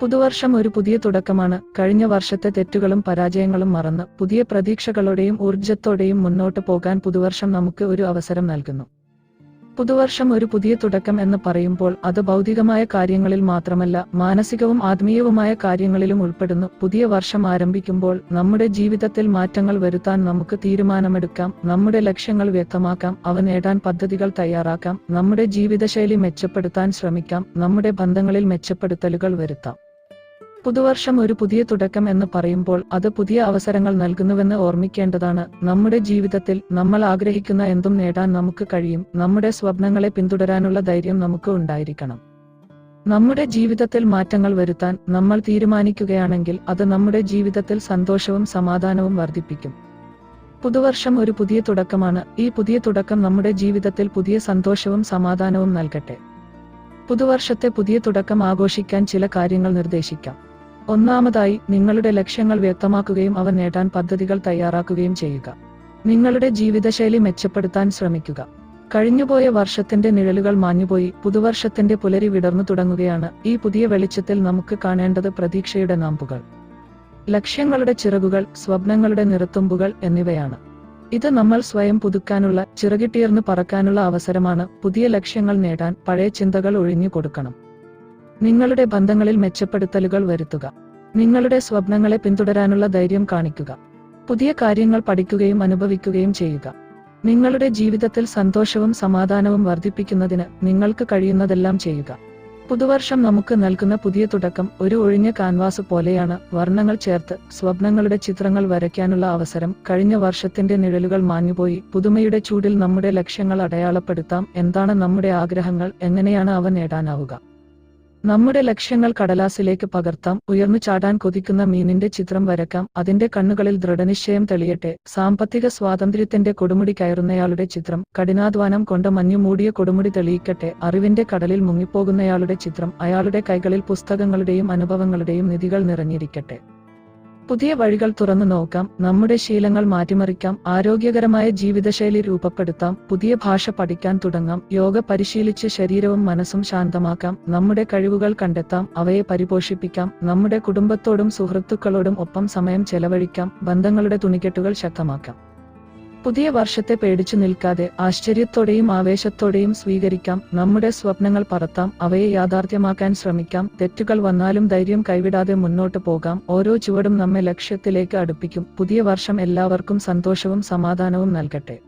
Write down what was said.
പുതുവർഷം ഒരു പുതിയ തുടക്കമാണ്. കഴിഞ്ഞ വർഷത്തെ തെറ്റുകളും പരാജയങ്ങളും മറന്ന് പുതിയ പ്രതീക്ഷകളോടെയും ഊർജത്തോടെയും മുന്നോട്ട് പോകാൻ പുതുവർഷം നമുക്ക് ഒരു അവസരം നൽകുന്നു. പുതുവർഷം ഒരു പുതിയ തുടക്കം എന്ന് പറയുമ്പോൾ അത് ഭൗതികമായ കാര്യങ്ങളിൽ മാത്രമല്ല മാനസികവും ആത്മീയവുമായ കാര്യങ്ങളിലും ഉൾപ്പെടുന്നു. പുതിയ വർഷം ആരംഭിക്കുമ്പോൾ നമ്മുടെ ജീവിതത്തിൽ മാറ്റങ്ങൾ വരുത്താൻ നമുക്ക് തീരുമാനമെടുക്കാം. നമ്മുടെ ലക്ഷ്യങ്ങൾ വ്യക്തമാക്കാം. അവ നേടാൻ പദ്ധതികൾ തയ്യാറാക്കാം. നമ്മുടെ ജീവിതശൈലി മെച്ചപ്പെടുത്താൻ ശ്രമിക്കാം. നമ്മുടെ ബന്ധങ്ങളിൽ മെച്ചപ്പെടുത്തലുകൾ വരുത്താം. പുതുവർഷം ഒരു പുതിയ തുടക്കം എന്ന് പറയുമ്പോൾ അത് പുതിയ അവസരങ്ങൾ നൽകുന്നുവെന്ന് ഓർമ്മിക്കേണ്ടതാണ്. നമ്മുടെ ജീവിതത്തിൽ നമ്മൾ ആഗ്രഹിക്കുന്ന എന്തും നേടാൻ നമുക്ക് കഴിയും. നമ്മുടെ സ്വപ്നങ്ങളെ പിന്തുടരാനുള്ള ധൈര്യം നമുക്ക് ഉണ്ടായിരിക്കണം. നമ്മുടെ ജീവിതത്തിൽ മാറ്റങ്ങൾ വരുത്താൻ നമ്മൾ തീരുമാനിക്കുകയാണെങ്കിൽ അത് നമ്മുടെ ജീവിതത്തിൽ സന്തോഷവും സമാധാനവും വർദ്ധിപ്പിക്കും. പുതുവർഷം ഒരു പുതിയ തുടക്കമാണ്. ഈ പുതിയ തുടക്കം നമ്മുടെ ജീവിതത്തിൽ പുതിയ സന്തോഷവും സമാധാനവും നൽകട്ടെ. പുതുവർഷത്തെ പുതിയ തുടക്കം ആഘോഷിക്കാൻ ചില കാര്യങ്ങൾ നിർദ്ദേശിക്കാം. ഒന്നാമതായി നിങ്ങളുടെ ലക്ഷ്യങ്ങൾ വ്യക്തമാക്കുകയും അവ നേടാൻ പദ്ധതികൾ തയ്യാറാക്കുകയും ചെയ്യുക. നിങ്ങളുടെ ജീവിതശൈലി മെച്ചപ്പെടുത്താൻ ശ്രമിക്കുക. കഴിഞ്ഞുപോയ വർഷത്തിന്റെ നിഴലുകൾ മാഞ്ഞുപോയി പുതുവർഷത്തിന്റെ പുലരി വിടർന്നു തുടങ്ങുകയാണ് ഈ പുതിയ വെളിച്ചത്തിൽ നമുക്ക് കാണേണ്ടത് പ്രതീക്ഷയുടെ നാമ്പുകൾ. ലക്ഷ്യങ്ങളുടെ ചിറകുകൾ സ്വപ്നങ്ങളുടെ നിറത്തുമ്പുകൾ എന്നിവയാണ്. ഇത് നമ്മൾ സ്വയം പുതുക്കാനുള്ള ചിറകിട്ടീർന്ന് പറക്കാനുള്ള അവസരമാണ് പുതിയ ലക്ഷ്യങ്ങൾ നേടാൻ പഴയ ചിന്തകൾ ഒഴിഞ്ഞു കൊടുക്കണം. നിങ്ങളുടെ ബന്ധങ്ങളിൽ മെച്ചപ്പെടുത്തലുകൾ വരുത്തുക. നിങ്ങളുടെ സ്വപ്നങ്ങളെ പിന്തുടരാനുള്ള ധൈര്യം കാണിക്കുക. പുതിയ കാര്യങ്ങൾ പഠിക്കുകയും അനുഭവിക്കുകയും ചെയ്യുക. നിങ്ങളുടെ ജീവിതത്തിൽ സന്തോഷവും സമാധാനവും വർദ്ധിപ്പിക്കുന്നതിന് നിങ്ങൾക്ക് കഴിയുന്നതെല്ലാം ചെയ്യുക. പുതുവർഷം നമുക്ക് നൽകുന്ന പുതിയ തുടക്കം ഒരു ഒഴിഞ്ഞ കാൻവാസ് പോലെയാണ്. വർണങ്ങൾ ചേർത്ത് സ്വപ്നങ്ങളുടെ ചിത്രങ്ങൾ വരയ്ക്കാനുള്ള അവസരം. കഴിഞ്ഞ വർഷത്തിന്റെ നിഴലുകൾ മാഞ്ഞുപോയി. പുതുമയുടെ ചൂടിൽ നമ്മുടെ ലക്ഷ്യങ്ങൾ അടയാളപ്പെടുത്താം. എന്താണ് നമ്മുടെ ആഗ്രഹങ്ങൾ? എങ്ങനെയാണ് അവ നേടാനാവുക? നമ്മുടെ ലക്ഷ്യങ്ങൾ കടലാസിലേക്ക് പകർത്താം ഉയർന്നു ചാടാൻ കൊതിക്കുന്ന മീനിന്റെ ചിത്രം വരക്കാം അതിന്റെ കണ്ണുകളിൽ ദൃഢനിശ്ചയം തെളിയട്ടെ. സാമ്പത്തിക സ്വാതന്ത്ര്യത്തിന്റെ കൊടുമുടി കയറുന്നയാളുടെ ചിത്രം കഠിനാധ്വാനം കൊണ്ട് മഞ്ഞുമൂടിയ കൊടുമുടി തെളിയിക്കട്ടെ. അറിവിന്റെ കടലിൽ മുങ്ങിപ്പോകുന്നയാളുടെ ചിത്രം അയാളുടെ കൈകളിൽ പുസ്തകങ്ങളുടെയും അനുഭവങ്ങളുടെയും നിധികൾ നിറഞ്ഞിരിക്കട്ടെ. പുതിയ വഴികൾ തുറന്നു നോക്കാം നമ്മുടെ ശീലങ്ങൾ മാറ്റിമറിക്കാം ആരോഗ്യകരമായ ജീവിതശൈലി രൂപപ്പെടുത്താം പുതിയ ഭാഷ പഠിക്കാൻ തുടങ്ങാം യോഗ പരിശീലിച്ച് ശരീരവും മനസ്സും ശാന്തമാക്കാം നമ്മുടെ കഴിവുകൾ കണ്ടെത്താം അവയെ പരിപോഷിപ്പിക്കാം നമ്മുടെ കുടുംബത്തോടും സുഹൃത്തുക്കളോടും ഒപ്പം സമയം ചെലവഴിക്കാം ബന്ധങ്ങളുടെ തുണിക്കെട്ടുകൾ ശക്തമാക്കാം. പുതിയ വർഷത്തെ പേടിച്ചു നിൽക്കാതെ ആശ്ചര്യത്തോടെയും ആവേശത്തോടെയും സ്വീകരിക്കാം. നമ്മുടെ സ്വപ്നങ്ങൾ പറത്താം. അവയെ യാഥാർത്ഥ്യമാക്കാൻ ശ്രമിക്കാം. തെറ്റുകൾ വന്നാലും ധൈര്യം കൈവിടാതെ മുന്നോട്ട് പോകാം. ഓരോ ചുവടും നമ്മെ ലക്ഷ്യത്തിലേക്ക് അടുപ്പിക്കും. പുതിയ വർഷം എല്ലാവർക്കും സന്തോഷവും സമാധാനവും നൽകട്ടെ.